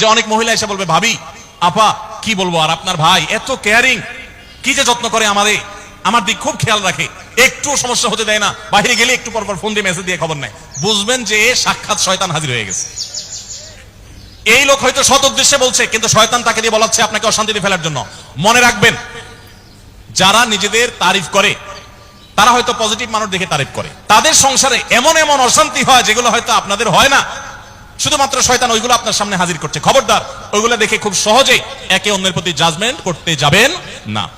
যে অনেক মহিলা এসে বলবে, ভাবি, আপা, কি বলব আর আপনার ভাই এত কেয়ারিং কি যে যত্ন করে আমারে। আমার দিক খুব খেয়াল রাখে। একটু সমস্যা হতে দেয় না। বাইরে গেলে একটু পর পর ফোন দিয়ে মেসেজ দিয়ে খবর নেয়। বুঝবেন যে সাক্ষাৎ শয়তান হাজির হয়ে গেছে। এই লোক হয়তো সৎ উদ্দেশ্যে বলছে, কিন্তু শয়তান তাকে দিয়ে বলাচ্ছে আপনাকে অশান্তিতে ফেলার জন্য। মনে রাখবেন, যারা নিজেদের তারিফ করে, তারা হয়তো পজিটিভ মানুষ দেখে তারিফ করে। তাদের সংসারে এমন এমন অশান্তি হয় যেগুলো হয়তো আপনাদের হয় না। শুধুমাত্র শয়তান ওইগুলো আপনার সামনে হাজির করছে। খবরদার, ওইগুলো দেখে খুব সহজেই একে অন্যের প্রতি জাজমেন্ট করতে যাবেন না।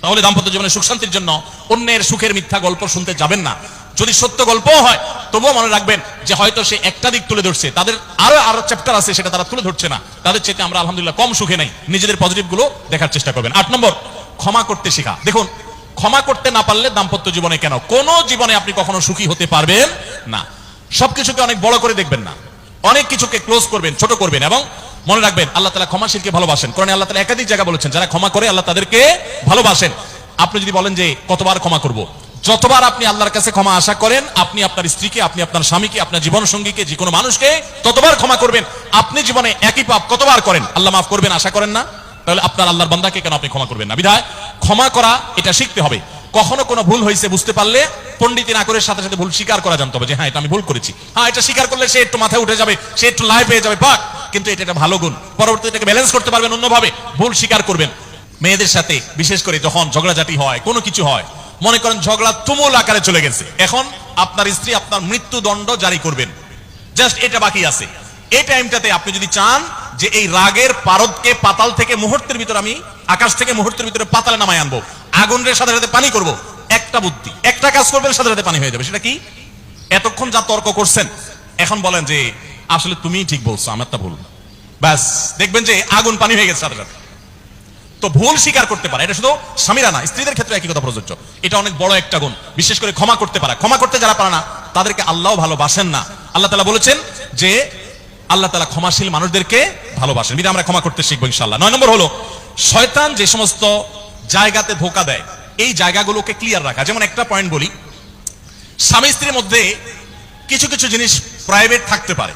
তাহলে দাম্পত্য জীবনে সুখ শান্তির জন্য অন্যের সুখের মিথ্যা গল্প শুনতে যাবেন না। যদি সত্য গল্পও হয়, তবুও মনে রাখবেন যে হয়তো সে একটা দিক তুলে ধরছে। তাদের আরও আরও চ্যাপ্টার আছে সেটা তারা তুলে ধরছে না। তাদের চেয়ে আমরা আলহামদুলিল্লাহ কম সুখে নাই। নিজেদের পজিটিভগুলো দেখার চেষ্টা করবেন। আট নম্বর, ক্ষমা করতে শেখা। দেখুন, ক্ষমা করতে না পারলে দাম্পত্য জীবনে কেন? কোনো জীবনে আপনি কখনো সুখী হতে পারবেন না। সবকিছুকে অনেক বড় করে দেখবেন না। অনেক কিছুকে ক্লোজ করবেন, ছোট করবেন এবং মনে রাখবেন, আল্লাহ তালা ক্ষমাশীলকে ভালোবাসেন। কারণ আল্লাহ তালা একাধিক জায়গা বলেছেন, যারা ক্ষমা করে আল্লাহ তাদেরকে ভালোবাসেন। আপনি যদি বলেন যে, কতবার ক্ষমা করব? যতবার আপনি আল্লাহর কাছে ক্ষমা আশা করেন, আপনি আপনার স্ত্রীকে, আপনি আপনার স্বামীকে, আপনার জীবন সঙ্গীকে যে কোনো মানুষকে ততবার ক্ষমা করবেন। আপনি জীবনে একই পাপ কতবার করেন? আল্লাহ মাফ করবেন, আশা করেন না? তাহলে আপনার আল্লাহর বান্দাকে কেন আপনি ক্ষমা করবেন না? বিধায়, ক্ষমা করা, এটা শিখতে হবে। কখনো কোনো ভুল হয়েছে বুঝতে পারলে পণ্ডিতি না করে সাথে সাথে ভুল স্বীকার করা জানতে হবে যে হ্যাঁ এটা আমি ভুল করেছি। হ্যাঁ এটা স্বীকার করলে সে একটু মাথায় উঠে যাবে, সে একটু লাই পেয়ে যাবে পাক কিন্তু এটা একটা ভালো গুণ। পরবর্তীতে এটাকে ব্যালেন্স করতে পারবেন অন্যভাবে, ভুল স্বীকার করবেন। মেয়েদের সাথে, বিশেষ করে যখন ঝগড়াঝাটি হয়, কোনো কিছু হয়, মনে করেন ঝগড়া তুমুল আকারে চলে গেছে। এখন আপনার স্ত্রী আপনার মৃত্যুদণ্ড জারি করবেন। জাস্ট এটা বাকি আছে। এই টাইমটাতে আপনি যদি চান যে এই রাগের পারদকে পাতাল থেকে মুহূর্তের ভিতর আমি আকাশ থেকে মুহূর্তের ভিতরে পাতালে নামাই আনব আগুনের সাথে সাথে পানি করব। একটা বুদ্ধি। একটা কাজ করবেন, সাথে সাথে পানি হয়ে যাবে। সেটা কি? এতক্ষণ যা তর্ক করছেন, এখন বলেন যে, আসলে তুমি ঠিক বলছো আমারটা ভুল ব্যাস, দেখবেন যে আগুন পানি হয়ে গেছে সাথে সাথে। তো ভুল স্বীকার করতে পারে। এটা শুধু স্বামীরা না, স্ত্রীদের ক্ষেত্রে একই কথা প্রযোজ্য। এটা অনেক বড় একটা গুণ। বিশেষ করে ক্ষমা করতে পারা। ক্ষমা করতে যারা পারে না, তাদেরকে আল্লাহ ভালোবাসেন না। আল্লাহ তালা বলেছেন যে, আল্লাহ তালা ক্ষমাশীল মানুষদেরকে ভালোবাসেন। বিধা আমরা ক্ষমা করতে শিখব ইনশাল্লাহ নয় নম্বর হলো, শয়তান যে সমস্ত জায়গাতে ধোকা দেয়। এই জায়গাগুলোকে ক্লিয়ার রাখা। যেমন একটা পয়েন্ট বলি, স্বামী স্ত্রীর মধ্যে কিছু কিছু জিনিস প্রাইভেট থাকতে পারে।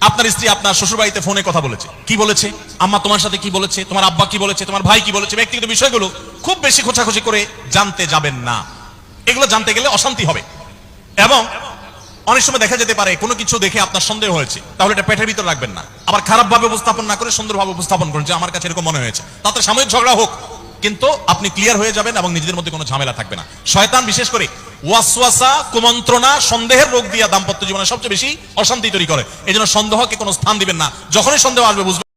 আপনার স্ত্রী আপনার শ্বশুর বাড়িতে ফোনে কথা বলেছে। কি বলেছে? আম্মা তোমার সাথে কি বলেছে? তোমার আব্বা কি বলেছে? তোমার ভাই কি বলেছে? ব্যক্তিগত বিষয়গুলো খুব বেশি খোঁচাখুচি করে জানতে যাবেন না। এগুলো জানতে গেলে অশান্তি হবে। এবং অনেক সময় দেখা যেতে পারে, কোনো কিছু দেখে আপনার সন্দেহ হয়েছে। তাহলে এটা পেটের ভিতর রাখবেন না। আবার খারাপ ভাবে উপস্থাপন না করে, সুন্দরভাবে উপস্থাপন করুন, যে আমার কাছে এরকম মনে হয়েছে। তাতে সাময়িক ঝগড়া হোক। কিন্তু আপনি ক্লিয়ার হয়ে যাবেন এবং নিজেদের মধ্যে কোনো ঝামেলা থাকবে না। শয়তান বিশেষ করে ওয়াসওয়াসা, কুমন্ত্রণা, সন্দেহের রোগ দিয়া দাম্পত্য জীবনে সবচেয়ে বেশি অশান্তি তৈরি করে। এই জন্য সন্দেহকে কোনো স্থান দিবেন না। যখনই সন্দেহ আসবে বুঝবেন